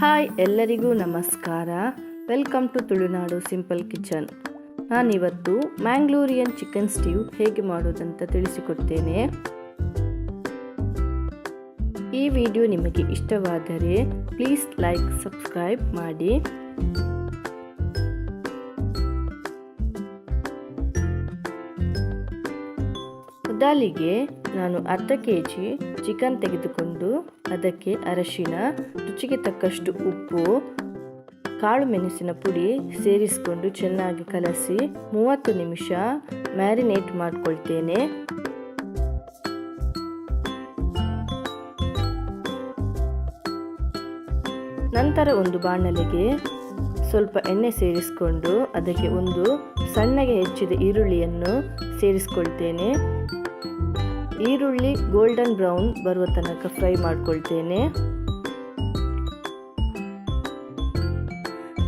Hi ಎಲ್ಲರಿಗೂ ನಮಸ್ಕಾರ. Welcome to Tulunadu simple kitchen. ನಾನಿವತ್ತು ಮ್ಯಾಂಗ್ಳೂರಿಯನ್ ಚಿಕನ್ ಸ್ಟೀವ್ ಹೇಗೆ ಮಾಡೋದಂತ ತಿಳಿಸಿಕೊಡ್ತೇನೆ. ಈ ವಿಡಿಯೋ ನಿಮಗೆ ಇಷ್ಟವಾದರೆ ಪ್ಲೀಸ್ ಲೈಕ್, ಸಬ್ಸ್ಕ್ರೈಬ್ ಮಾಡಿ. ಮೊದಲಿಗೆ ನಾನು ಅರ್ಧ ಕೆ ಜಿ ಚಿಕನ್ ತೆಗೆದುಕೊಂಡು ಅದಕ್ಕೆ ಅರಶಿನ, ರುಚಿಗೆ ತಕ್ಕಷ್ಟು ಉಪ್ಪು, ಕಾಳು ಮೆಣಸಿನ ಪುಡಿ ಸೇರಿಸಿಕೊಂಡು ಚೆನ್ನಾಗಿ ಕಲಸಿ ಮೂವತ್ತು ನಿಮಿಷ ಮ್ಯಾರಿನೇಟ್ ಮಾಡಿಕೊಳ್ತೇನೆ. ನಂತರ ಒಂದು ಬಾಣಲೆಗೆ ಸ್ವಲ್ಪ ಎಣ್ಣೆ ಸೇರಿಸಿಕೊಂಡು ಅದಕ್ಕೆ ಒಂದು ಸಣ್ಣಗೆ ಹೆಚ್ಚಿದ ಈರುಳ್ಳಿಯನ್ನು ಸೇರಿಸ್ಕೊಳ್ತೇನೆ. ಈರುಳ್ಳಿ ಗೋಲ್ಡನ್ ಬ್ರೌನ್ ಬರುವ ತನಕ ಫ್ರೈ ಮಾಡ್ಕೊಳ್ತೇನೆ.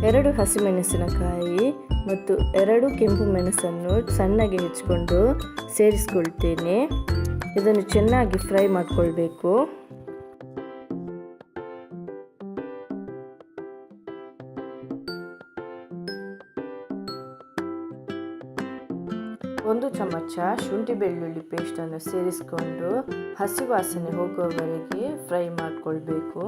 ಎರಡು ಹಸಿಮೆಣಸಿನಕಾಯಿ ಮತ್ತು ಎರಡು ಕೆಂಪು ಮೆಣಸನ್ನು ಸಣ್ಣಗೆ ಹೆಚ್ಚಿಕೊಂಡು ಸೇರಿಸ್ಕೊಳ್ತೇನೆ. ಇದನ್ನು ಚೆನ್ನಾಗಿ ಫ್ರೈ ಮಾಡಿಕೊಳ್ಬೇಕು. ಒಂದು ಚಮಚ ಶುಂಠಿ ಬೆಳ್ಳುಳ್ಳಿ ಪೇಸ್ಟನ್ನು ಸೇರಿಸಿಕೊಂಡು ಹಸಿ ವಾಸನೆ ಹೋಗುವವರೆಗೆ ಫ್ರೈ ಮಾಡಿಕೊಳ್ಬೇಕು.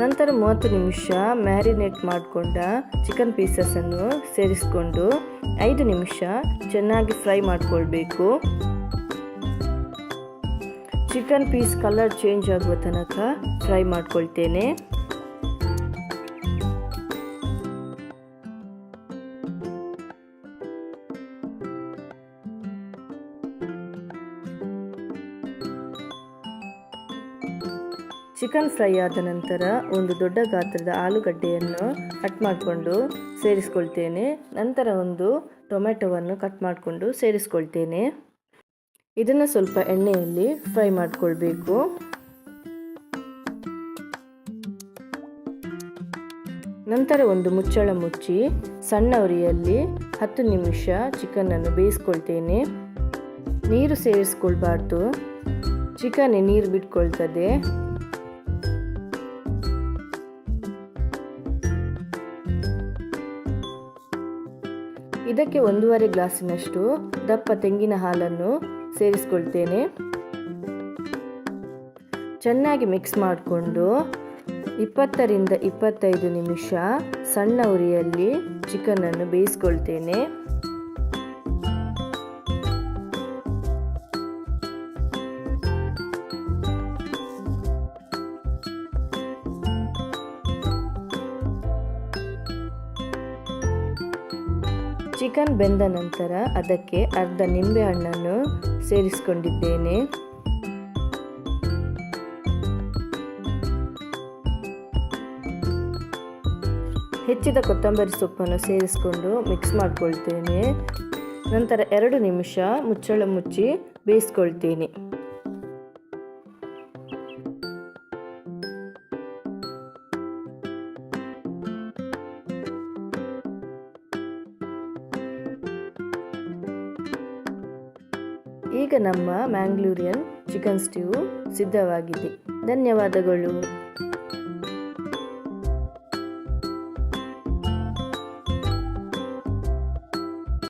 ನಂತರ ಮೂವತ್ತು ನಿಮಿಷ ಮ್ಯಾರಿನೇಟ್ ಮಾಡಿಕೊಂಡ ಚಿಕನ್ ಪೀಸಸನ್ನು ಸೇರಿಸಿಕೊಂಡು ಐದು ನಿಮಿಷ ಚೆನ್ನಾಗಿ ಫ್ರೈ ಮಾಡಿಕೊಳ್ಬೇಕು. ಚಿಕನ್ ಪೀಸ್ ಕಲರ್ ಚೇಂಜ್ ಆಗುವ ತನಕ ಫ್ರೈ ಮಾಡ್ಕೊಳ್ತೇನೆ. ಚಿಕನ್ ಫ್ರೈ ಆದ ನಂತರ ಒಂದು ದೊಡ್ಡ ಗಾತ್ರದ ಆಲೂಗಡ್ಡೆಯನ್ನು ಕಟ್ ಮಾಡಿಕೊಂಡು ಸೇರಿಸ್ಕೊಳ್ತೇನೆ. ನಂತರ ಒಂದು ಟೊಮೆಟೊವನ್ನು ಕಟ್ ಮಾಡಿಕೊಂಡು ಸೇರಿಸ್ಕೊಳ್ತೇನೆ. ಇದನ್ನು ಸ್ವಲ್ಪ ಎಣ್ಣೆಯಲ್ಲಿ ಫ್ರೈ ಮಾಡಿಕೊಳ್ಬೇಕು. ನಂತರ ಒಂದು ಮುಚ್ಚಳ ಮುಚ್ಚಿ ಸಣ್ಣ ಉರಿಯಲ್ಲಿ ಹತ್ತು ನಿಮಿಷ ಚಿಕನನ್ನು ಬೇಯಿಸ್ಕೊಳ್ತೇನೆ. ನೀರು ಸೇರಿಸ್ಕೊಳ್ಬಾರ್ದು. ಚಿಕನ್ ನೀರು ಬಿಟ್ಕೊಳ್ತದೆ. ಇದಕ್ಕೆ ಒಂದೂವರೆ ಗ್ಲಾಸಿನಷ್ಟು ದಪ್ಪ ತೆಂಗಿನ ಹಾಲನ್ನು ಸೇರಿಸ್ಕೊಳ್ತೇನೆ. ಚೆನ್ನಾಗಿ ಮಿಕ್ಸ್ ಮಾಡಿಕೊಂಡು ಇಪ್ಪತ್ತರಿಂದ ಇಪ್ಪತ್ತೈದು ನಿಮಿಷ ಸಣ್ಣ ಉರಿಯಲ್ಲಿ ಚಿಕನನ್ನು ಬೇಯಿಸ್ಕೊಳ್ತೇನೆ. ಚಿಕನ್ ಬೆಂದ ನಂತರ ಅದಕ್ಕೆ ಅರ್ಧ ನಿಂಬೆ ಹಣ್ಣನ್ನು ಸೇರಿಸಿಕೊಂಡಿದ್ದೇನೆ. ಹೆಚ್ಚಿದ ಕೊತ್ತಂಬರಿ ಸೊಪ್ಪನ್ನು ಸೇರಿಸಿಕೊಂಡು ಮಿಕ್ಸ್ ಮಾಡಿಕೊಳ್ತೇನೆ. ನಂತರ ಎರಡು ನಿಮಿಷ ಮುಚ್ಚಳ ಮುಚ್ಚಿ ಬೇಯಿಸ್ಕೊಳ್ತೀನಿ. ಈಗ ನಮ್ಮ ಮ್ಯಾಂಗ್ಳೂರಿಯನ್ ಚಿಕನ್ ಸ್ಟ್ಯೂ ಸಿದ್ಧವಾಗಿದೆ ಧನ್ಯವಾದಗಳು.